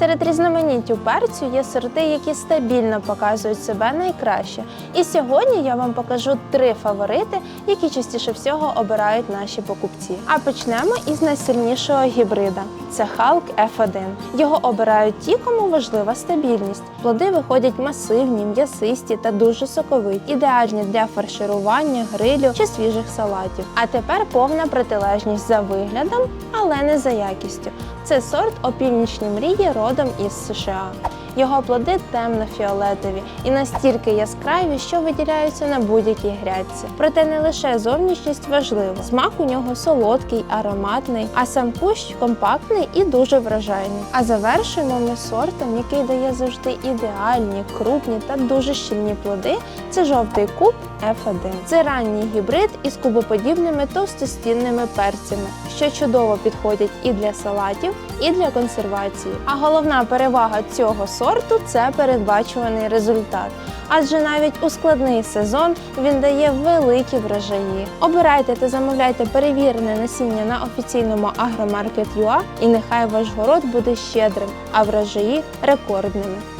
Серед різноманіттю перцю є сорти, які стабільно показують себе найкраще. І сьогодні я вам покажу три фаворити, які частіше всього обирають наші покупці. А почнемо із найсильнішого гібрида це Халк F1. Його обирають ті, кому важлива стабільність. Плоди виходять масивні, м'ясисті та дуже соковиті, ідеальні для фарширування, грилю чи свіжих салатів. А тепер повна протилежність за виглядом, але не за якістю. Це сорт опівнічні мрії родом із США. Його плоди темно-фіолетові і настільки яскраві, що виділяються на будь-якій грядці. Проте не лише зовнішність важлива. Смак у нього солодкий, ароматний, а сам кущ компактний і дуже вражайний. А завершуємо ми сортом, який дає завжди ідеальні, крупні та дуже щільні плоди. Це жовтий куб F1. Це ранній гібрид із кубоподібними товстостінними перцями, що чудово підходять і для салатів, і для консервації. А головна перевага цього сорту це передбачуваний результат. Адже навіть у складний сезон він дає великі врожаї. Обирайте та замовляйте перевірене насіння на офіційному Агромаркет.ua і нехай ваш город буде щедрим, а врожаї рекордними.